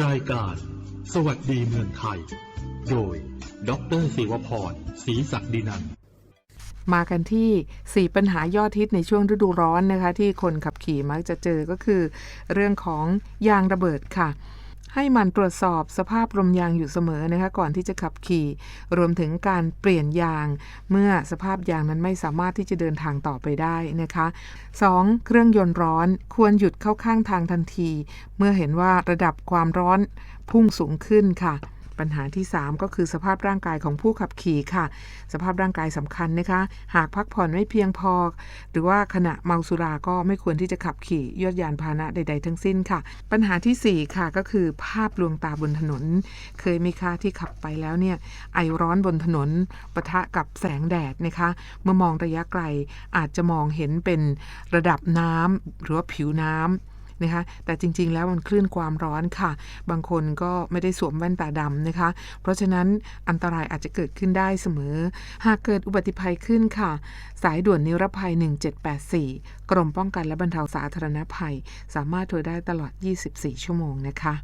รายการ สวัสดีเมืองไทย โดย ดรศิวพรศรีศักดินัน มากันที่ 4 ปัญหายอดฮิตในช่วงฤดูร้อนนะคะ ที่คนขับขี่มักจะเจอก็คือ เรื่องของยางระเบิดค่ะ ให้มันตรวจสอบสภาพลมยางอยู่เสมอนะคะก่อนที่จะขับขี่ รวมถึงการเปลี่ยนยาง เมื่อสภาพยางนั้นไม่สามารถที่จะเดินทางต่อไปได้นะคะ 2. เครื่องยนต์ร้อนควรหยุดเข้าข้างทางทันที เมื่อเห็นว่าระดับความร้อนพุ่งสูงขึ้นค่ะ ปัญหาที่ 3 ก็คือสภาพร่างกายของผู้ขับขี่ค่ะ สภาพร่างกายสำคัญนะคะ หากพักผ่อนไม่เพียงพอ หรือว่าขณะเมาสุราก็ไม่ควรที่จะขับขี่ยวดยานพาหนะใด ๆ ทั้งสิ้นค่ะ ปัญหาทีสี่4 ค่ะก็คือภาพลวงตาบนถนน เคยไหมคะที่ขับไปแล้วเนี่ยไอร้อนบนถนนปะทะกับแสงแดดนะคะ เมื่อมองระยะไกลอาจจะมองเห็นเป็นระดับน้ำหรือว่าผิวน้ำ นะคะแต่จริง ๆ แล้วมันคลื่นความร้อนค่ะ บางคนก็ไม่ได้สวมแว่นตาดำนะคะ เพราะฉะนั้นอันตรายอาจจะเกิดขึ้นได้เสมอ หากเกิดอุบัติภัยขึ้นค่ะ สายด่วนนิรภัย 1784 กรมป้องกันและบรรเทาสาธารณภัย สามารถโทรได้ตลอด 24 ชั่วโมงนะคะ